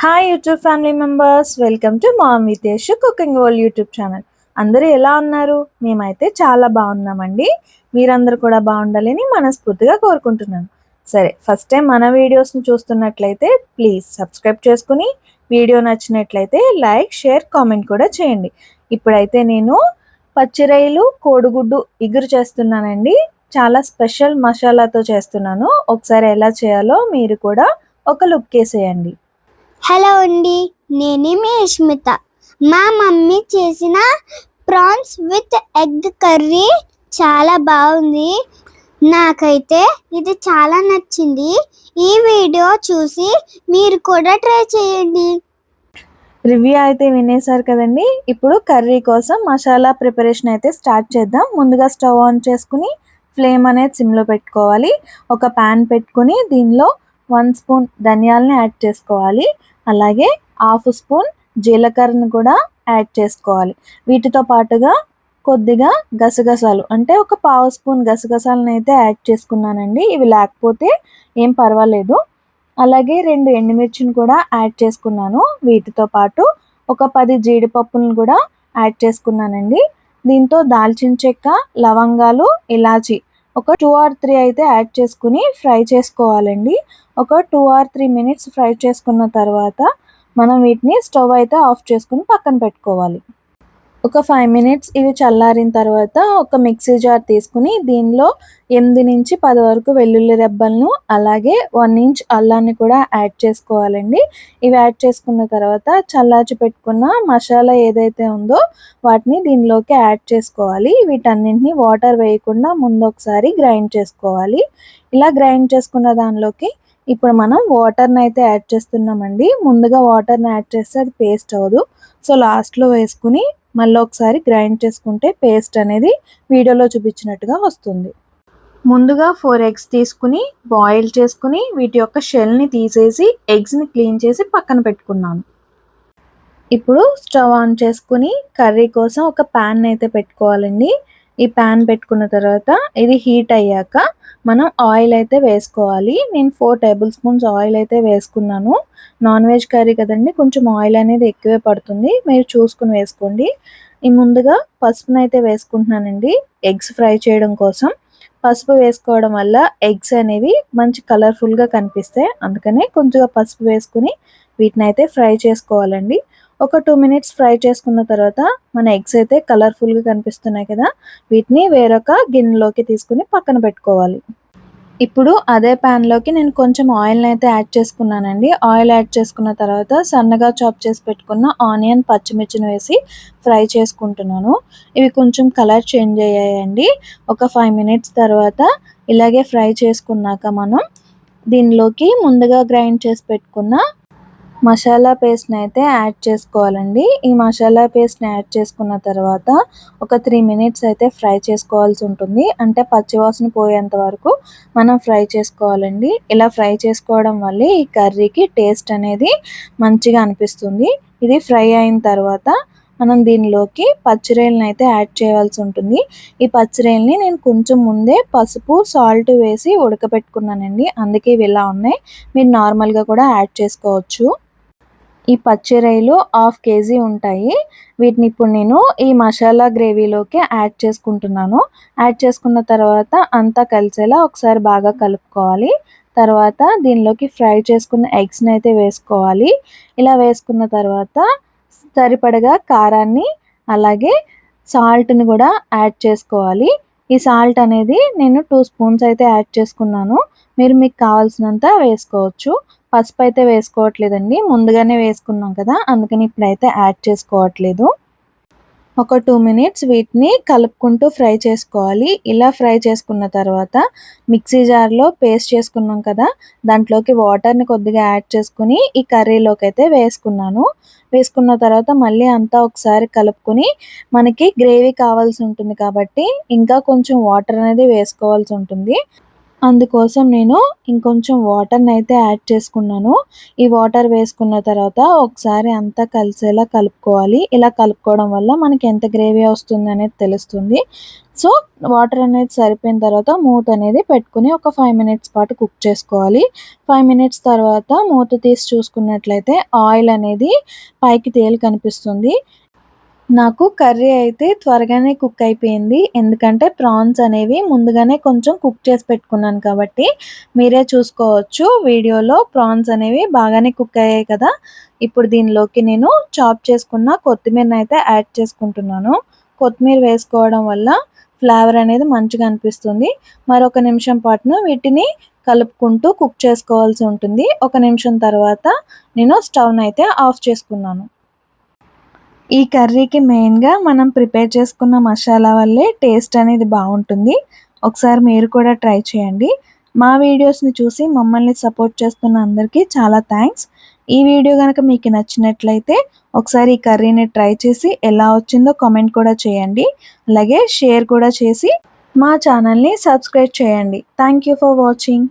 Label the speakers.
Speaker 1: Hi YouTube family members welcome to mom Vitesh cooking world YouTube channel అందరూ ఎలా ఉన్నారు? మేమైతే చాలా బాగున్నామండి. మీరందరూ కూడా బాగుండాలని మనస్ఫూర్తిగా కోరుకుంటున్నాను. సరే ఫస్ట్ టైం మన వీడియోస్ని చూస్తున్నట్లయితే ప్లీజ్ సబ్స్క్రైబ్ చేసుకుని వీడియో నచ్చినట్లయితే లైక్ షేర్ కామెంట్ కూడా చేయండి. ఇప్పుడైతే నేను పచ్చిరైలు కోడిగుడ్డు ఇగురు చేస్తున్నానండి. చాలా స్పెషల్ మసాలాతో చేస్తున్నాను. ఒకసారి ఎలా చేయాలో మీరు కూడా ఒక లుక్ వేసేయండి.
Speaker 2: హలో అండి నేను మీ యష్మిత. మా మమ్మీ చేసిన ప్రాన్స్ విత్ ఎగ్ కర్రీ చాలా బాగుంది. నాకైతే ఇది చాలా నచ్చింది. ఈ వీడియో చూసి మీరు కూడా ట్రై చేయండి.
Speaker 1: రివ్యూ అయితే వినేశారు కదండి. ఇప్పుడు కర్రీ కోసం మసాలా ప్రిపరేషన్ అయితే స్టార్ట్ చేద్దాం. ముందుగా స్టవ్ ఆన్ చేసుకుని ఫ్లేమ్ అనేది సిమ్లో పెట్టుకోవాలి. ఒక ప్యాన్ పెట్టుకుని దీనిలో వన్ స్పూన్ ధనియాలని యాడ్ చేసుకోవాలి. అలాగే హాఫ్ స్పూన్ జీలకర్రను కూడా యాడ్ చేసుకోవాలి. వీటితో పాటుగా కొద్దిగా గసగసాలు అంటే ఒక పావు స్పూన్ గసగసాలను అయితే యాడ్ చేసుకున్నానండి. ఇవి లేకపోతే ఏం పర్వాలేదు. అలాగే రెండు ఎండుమిర్చిని కూడా యాడ్ చేసుకున్నాను. వీటితో పాటు ఒక పది జీడిపప్పులను కూడా యాడ్ చేసుకున్నానండి. దీంతో దాల్చిన చెక్క లవంగాలు ఇలాచి ఒక టూ ఆర్ త్రీ అయితే యాడ్ చేసుకుని ఫ్రై చేసుకోవాలండి. ఒక two or three minutes fry చేసుకున్న తర్వాత మనం వీటిని స్టవ్ అయితే ఆఫ్ చేసుకుని పక్కన పెట్టుకోవాలి. ఒక ఫైవ్ మినిట్స్ ఇవి చల్లారిన తర్వాత ఒక మిక్సీ జార్ తీసుకుని దీనిలో ఎనిమిది నుంచి పది వరకు వెల్లుల్లి రెబ్బలను అలాగే వన్ ఇంచ్ అల్లాన్ని కూడా యాడ్ చేసుకోవాలండి. ఇవి యాడ్ చేసుకున్న తర్వాత చల్లార్చి పెట్టుకున్న మసాలా ఏదైతే ఉందో వాటిని దీనిలోకి యాడ్ చేసుకోవాలి. వీటన్నింటిని వాటర్ వేయకుండా ముందు ఒకసారి గ్రైండ్ చేసుకోవాలి. ఇలా గ్రైండ్ చేసుకున్న దానిలోకి ఇప్పుడు మనం వాటర్ని అయితే యాడ్ చేస్తున్నామండి. ముందుగా వాటర్ని యాడ్ చేస్తే అది పేస్ట్ అవ్వదు. సో లాస్ట్లో వేసుకుని మళ్ళీ ఒకసారి గ్రైండ్ చేసుకుంటే పేస్ట్ అనేది వీడియోలో చూపించినట్టుగా వస్తుంది. ముందుగా ఫోర్ ఎగ్స్ తీసుకుని బాయిల్ చేసుకుని వీటి యొక్క షెల్ని తీసేసి ఎగ్స్ని క్లీన్ చేసి పక్కన పెట్టుకున్నాను. ఇప్పుడు స్టవ్ ఆన్ చేసుకుని కర్రీ కోసం ఒక ప్యాన్ అయితే పెట్టుకోవాలండి. ఈ ప్యాన్ పెట్టుకున్న తర్వాత ఇది హీట్ అయ్యాక మనం ఆయిల్ అయితే వేసుకోవాలి. నేను ఫోర్ టేబుల్ స్పూన్స్ ఆయిల్ అయితే వేసుకున్నాను. నాన్ వెజ్ కర్రీ కదండి కొంచెం ఆయిల్ అనేది ఎక్కువే పడుతుంది. మీరు చూసుకుని వేసుకోండి. ఈ ముందుగా పసుపును అయితే వేసుకుంటున్నానండి. ఎగ్స్ ఫ్రై చేయడం కోసం. పసుపు వేసుకోవడం వల్ల ఎగ్స్ అనేవి మంచి కలర్ఫుల్గా కనిపిస్తాయి. అందుకనే కొంచెంగా పసుపు వేసుకుని వీటిని అయితే ఫ్రై చేసుకోవాలండి. ఒక టూ మినిట్స్ ఫ్రై చేసుకున్న తర్వాత మన ఎగ్స్ అయితే కలర్ఫుల్గా కనిపిస్తున్నాయి కదా వీటిని వేరొక గిన్నెలోకి తీసుకుని పక్కన పెట్టుకోవాలి. ఇప్పుడు అదే ప్యాన్లోకి నేను కొంచెం ఆయిల్ని అయితే యాడ్ చేసుకున్నానండి. ఆయిల్ యాడ్ చేసుకున్న తర్వాత సన్నగా చాప్ చేసి పెట్టుకున్న ఆనియన్ పచ్చిమిర్చిని వేసి ఫ్రై చేసుకుంటున్నాను. ఇవి కొంచెం కలర్ చేంజ్ అయ్యాయండి. ఒక ఫైవ్ మినిట్స్ తర్వాత ఇలాగే ఫ్రై చేసుకున్నాక మనం దీనిలోకి ముందుగా గ్రైండ్ చేసి పెట్టుకున్న మసాలా పేస్ట్ని అయితే యాడ్ చేసుకోవాలండి. ఈ మసాలా పేస్ట్ని యాడ్ చేసుకున్న తర్వాత ఒక త్రీ మినిట్స్ అయితే ఫ్రై చేసుకోవాల్సి ఉంటుంది. అంటే పచ్చివాసన పోయేంత వరకు మనం ఫ్రై చేసుకోవాలండి. ఇలా ఫ్రై చేసుకోవడం వల్ల ఈ కర్రీకి టేస్ట్ అనేది మంచిగా అనిపిస్తుంది. ఇది ఫ్రై అయిన తర్వాత మనం దీనిలోకి పచ్చిరేళ్ళని అయితే యాడ్ చేయాల్సి ఉంటుంది. ఈ పచ్చిరేల్ని నేను కొంచెం ముందే పసుపు సాల్ట్ వేసి ఉడకబెట్టుకున్నానండి అందుకే ఇవి ఇలా ఉన్నాయి. మీరు నార్మల్గా కూడా యాడ్ చేసుకోవచ్చు. ఈ పచ్చిరొయ్యలు హాఫ్ కేజీ ఉంటాయి. వీటిని ఇప్పుడు నేను ఈ మసాలా గ్రేవీలోకి యాడ్ చేసుకుంటున్నాను. యాడ్ చేసుకున్న తర్వాత అంతా కలిసేలా ఒకసారి బాగా కలుపుకోవాలి. తర్వాత దీనిలోకి ఫ్రై చేసుకున్న ఎగ్స్ని అయితే వేసుకోవాలి. ఇలా వేసుకున్న తర్వాత సరిపడగా కారాన్ని అలాగే సాల్ట్ని కూడా యాడ్ చేసుకోవాలి. ఈ సాల్ట్ అనేది నేను టూ స్పూన్స్ అయితే యాడ్ చేసుకున్నాను. మీరు మీకు కావాల్సినంత వేసుకోవచ్చు. పసుపు అయితే వేసుకోవట్లేదండి. ముందుగానే వేసుకున్నాం కదా అందుకని ఇప్పుడైతే యాడ్ చేసుకోవట్లేదు. ఒక టూ మినిట్స్ వీటిని కలుపుకుంటూ ఫ్రై చేసుకోవాలి. ఇలా ఫ్రై చేసుకున్న తర్వాత మిక్సీ జార్లో పేస్ట్ చేసుకున్నాం కదా దాంట్లోకి వాటర్ని కొద్దిగా యాడ్ చేసుకుని ఈ కర్రీలోకి అయితే వేసుకున్నాను. వేసుకున్న తర్వాత మళ్ళీ అంతా ఒకసారి కలుపుకొని మనకి గ్రేవీ కావాల్సి ఉంటుంది కాబట్టి ఇంకా కొంచెం వాటర్ అనేది వేసుకోవాల్సి ఉంటుంది. అందుకోసం నేను ఇంకొంచెం వాటర్ని అయితే యాడ్ చేసుకున్నాను. ఈ వాటర్ వేసుకున్న తర్వాత ఒకసారి అంతా కలిసేలా కలుపుకోవాలి. ఇలా కలుపుకోవడం వల్ల మనకి ఎంత గ్రేవీ వస్తుంది అనేది తెలుస్తుంది. సో వాటర్ అనేది సరిపోయిన తర్వాత మూత అనేది పెట్టుకుని ఒక ఫైవ్ మినిట్స్ పాటు కుక్ చేసుకోవాలి. ఫైవ్ మినిట్స్ తర్వాత మూత తీసి చూసుకున్నట్లయితే ఆయిల్ అనేది పైకి తేలి కనిపిస్తుంది. నాకు కర్రీ అయితే త్వరగానే కుక్ అయిపోయింది. ఎందుకంటే ప్రాన్స్ అనేవి ముందుగానే కొంచెం కుక్ చేసి పెట్టుకున్నాను కాబట్టి మీరే చూసుకోవచ్చు. వీడియోలో ప్రాన్స్ అనేవి బాగానే కుక్ అయ్యాయి కదా. ఇప్పుడు దీనిలోకి నేను చాప్ చేసుకున్న కొత్తిమీరని అయితే యాడ్ చేసుకుంటున్నాను. కొత్తిమీర వేసుకోవడం వల్ల ఫ్లేవర్ అనేది మంచిగా అనిపిస్తుంది. మరొక నిమిషం పాటును వీటిని కలుపుకుంటూ కుక్ చేసుకోవాల్సి ఉంటుంది. ఒక నిమిషం తర్వాత నేను స్టవ్ని అయితే ఆఫ్ చేసుకున్నాను. ఈ కర్రీకి మెయిన్గా మనం ప్రిపేర్ చేసుకున్న మసాలా వల్లే టేస్ట్ అనేది బాగుంటుంది. ఒకసారి మీరు కూడా ట్రై చేయండి. మా వీడియోస్ని చూసి మమ్మల్ని సపోర్ట్ చేస్తున్న అందరికీ చాలా థ్యాంక్స్. ఈ వీడియో కనుక మీకు నచ్చినట్లయితే ఒకసారి ఈ కర్రీని ట్రై చేసి ఎలా వచ్చిందో కామెంట్ కూడా చేయండి. అలాగే షేర్ కూడా చేసి మా ఛానల్ని సబ్స్క్రైబ్ చేయండి. Thank you for watching.